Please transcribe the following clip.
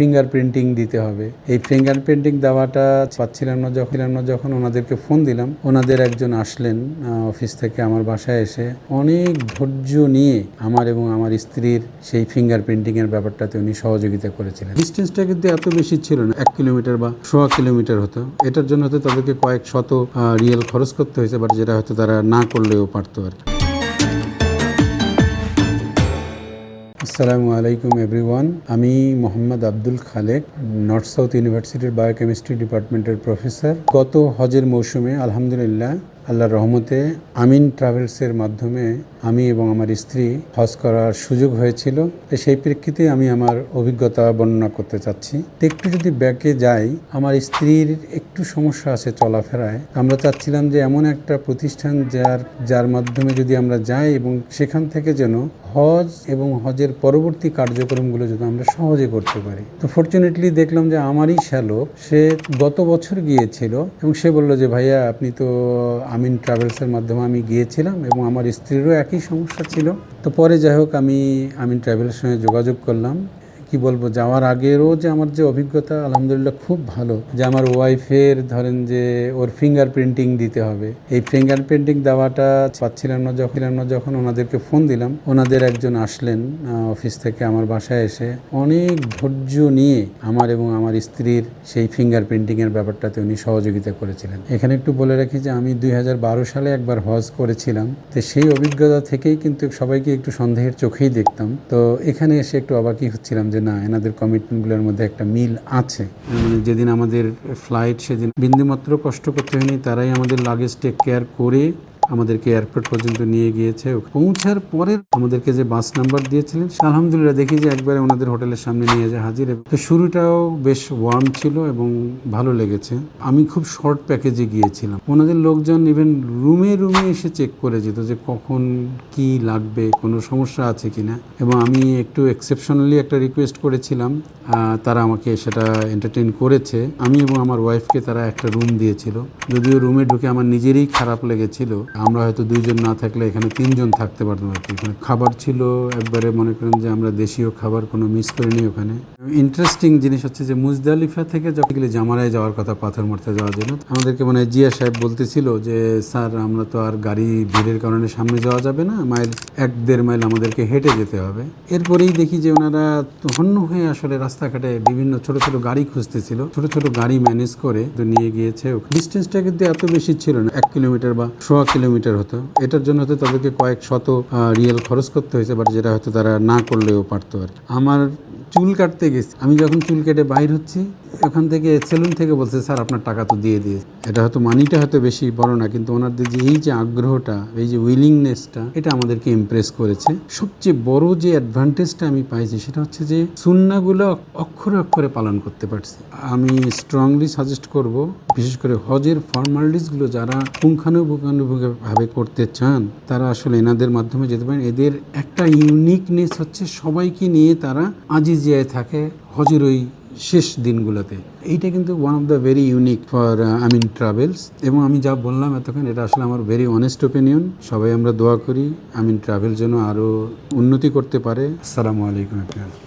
Finger printing দিতে হবে। এই ফিঙ্গার প্রিন্টিং দেওয়াটা পাচ্ছিলাম না যখন না যখন ওনাদেরকে ফোন দিলাম। ওনাদের একজন আসলেন অফিস থেকে আমার বাসায় এসে। অনেক ধৈর্য নিয়ে আমার এবং আমার স্ত্রীর সেই ফিঙ্গার প্রিন্টিং এর ব্যাপারটাতে উনি সহযোগিতা করেছিলেন। ডিস্টেন্সটা কিন্তু এত বেশি ছিল না, এক কিলোমিটার বা সোয়া কিলোমিটার হতো। এটার জন্য হয়তো তাদেরকে কয়েক শত রিয়েল খরচ করতে হয়েছে বাট যেটা হয়তো তারা না করলেও পারতো আর কি। আসসালামু আলাইকুম এভরিওয়ান আমি মোহাম্মদ আব্দুল খালেক নর্থ সাউথ ইউনিভার্সিটির বায়োকেমিস্ট্রি ডিপার্টমেন্টের প্রফেসর গত হজের মৌসুমে, আলহামদুলিল্লাহ আল্লাহর রহমতে আমিন ট্রাভেলসের মাধ্যমে আমি এবং আমার স্ত্রী হজ করার সুযোগ হয়েছিল। সেই প্রেক্ষিতে আমি আমার অভিজ্ঞতা বর্ণনা করতে চাচ্ছি। একটু যদি ব্যাকে যাই, আমার স্ত্রীর একটু সমস্যা আছে চলাফেরায়। আমরা চাচ্ছিলাম যে এমন একটা প্রতিষ্ঠান যার যার মাধ্যমে যদি আমরা যাই এবং সেখান থেকে যেন হজ এবং হজের পরবর্তী কার্যক্রমগুলো যদি আমরা সহজে করতে পারি। তো ফর্চুনেটলি দেখলাম যে আমারই শ্যালক, সে গত বছর গিয়েছিল এবং সে বলল যে, ভাইয়া, আপনি তো আমিন ট্রাভেলসের মাধ্যমে আমি গিয়েছিলাম এবং আমার স্ত্রীরও একই সমস্যা ছিল। তো পরে যাই হোক, আমি আমিন ট্রাভেলসের সঙ্গে যোগাযোগ করলাম কি বলব, যাওয়ার আগেরও যে আমার যে অভিজ্ঞতা, আলহামদুলিল্লাহ খুব ভালো। যে আমার ওয়াইফের ধরেন যে ওর ফিঙ্গার প্রিন্টিং দিতে হবে। এই ফিঙ্গার প্রিন্টিং দেওয়াটা পাচ্ছিলাম না যখন না, যখন ওনাদেরকে ফোন দিলাম, ওনাদের একজন আসলেন অফিস থেকে আমার বাসায় এসে। অনেক ধৈর্য নিয়ে আমার এবং আমার স্ত্রীর সেই ফিঙ্গার প্রিন্টিং এর ব্যাপারটাতে উনি সহযোগিতা করেছিলেন। এখানে একটু বলে রাখি যে, আমি দুই হাজার বারো সালে একবার হজ করেছিলাম। তো সেই অভিজ্ঞতা থেকেই কিন্তু সবাইকে একটু সন্দেহের চোখেই দেখতাম। তো এখানে এসে একটু অবাকই হচ্ছিলাম না, এনাদের কমিটমেন্টগুলোর মধ্যে একটা মিল আছে। যেদিন আমাদের ফ্লাইট সেদিন বিন্দুমাত্র কষ্ট করতে হয়নি, তারাই আমাদের লাগেজ টেক কেয়ার করে আমাদেরকে এয়ারপোর্ট পর্যন্ত নিয়ে গিয়েছে। পৌঁছার পরে আমাদেরকে যে বাস নাম্বার দিয়েছিলেন আলহামদুলিল্লাহ দেখি যে একবারে ওনাদের হোটেলের সামনে নিয়ে যায় হাজির। তো শুরুটাও বেশ ওয়ার্ম ছিল এবং ভালো লেগেছে। আমি খুব শর্ট প্যাকেজে গিয়েছিলাম। ওনাদের লোকজন ইভেন রুমে রুমে এসে চেক করে যেত যে কখন কি লাগবে, কোনো সমস্যা আছে কি না এবং আমি একটু এক্সেপশনালি একটা রিকোয়েস্ট করেছিলাম তারা আমাকে সেটা এন্টারটেইন করেছে। আমি এবং আমার ওয়াইফকে তারা একটা রুম দিয়েছিল। যদিও রুমে ঢুকে আমার নিজেরই খারাপ লেগেছিল আমরা হয়তো দুইজন না থাকলে এখানে তিনজন থাকতে পারতাম আর কি। এখানে খাবার ছিল, একবারে মনে করেন যে আমরা দেশীয় খাবার কোনো মিস করিনি ওখানে। ইন্টারেস্টিং জিনিস হচ্ছে যে মুজদালিফা থেকে যখন গেলে জামারায় যাওয়ার কথা, পাথর মারতে যাওয়ার জন্য, আমাদেরকে মানে জিয়া সাহেব বলতেছিল যে, স্যার, আমরা তো আর গাড়ি ভিড়ের কারণে সামনে যাওয়া যাবে না, মাইল এক, দেড় মাইল আমাদেরকে হেঁটে যেতে হবে। এরপরেই দেখি যে ওনারা হন্য হয়ে আসলে রাস্তাঘাটে বিভিন্ন ছোট ছোট গাড়ি খুঁজতেছিল। ছোট ছোট গাড়ি ম্যানেজ করে নিয়ে গিয়েছে। ডিস্টেন্সটা কিন্তু এত বেশি ছিল না, এক কিলোমিটার বা সোয়া কিলোমিটার হতো এটার জন্য হয়তো তাদেরকে কয়েক শত রিয়েল খরচ করতে হয়েছে বাট যেটা হয়তো তারা না করলেও পারতো আর। আমার চুল কাটতে গেছি আমি যখন চুল কেটে বাইর হচ্ছি ওখান থেকে সেলুন থেকে বলছে, স্যার, আপনার টাকা তো দিয়ে দিয়ে এটা হয়তো মানিটা হয়তো বেশি বড় না, কিন্তু ওনাদের যে এই যে আগ্রহটা, এই যে উইলিংনেসটা এটা আমাদেরকে ইমপ্রেস করেছে। সবচেয়ে বড় যে অ্যাডভান্টেজটা আমি পাইছি, সেটা হচ্ছে যে সুন্নাগুলো অক্ষরে অক্ষরে পালন করতে পারছি। আমি স্ট্রংলি সাজেস্ট করব, বিশেষ করে হজের ফর্মালিটিসগুলো যারা পুঙ্খানুপুঙ্খানুভাবে করতে চান তারা আসলে এনাদের মাধ্যমে যেতে পারেন এদের একটা ইউনিকনেস হচ্ছে সবাইকে নিয়ে তারা আজিজিয়ায় থাকে হজের ওই শেষ দিনগুলোতে। এইটা কিন্তু one of the very unique for I mean travels এবং আমি যা বললাম এতক্ষণ, এটা আসলে আমার ভেরি অনেস্ট ওপিনিয়ন সবাই আমরা দোয়া করি আই মিন ট্রাভেল যেন আরও উন্নতি করতে পারে। আসসালামু আলাইকুম আপনার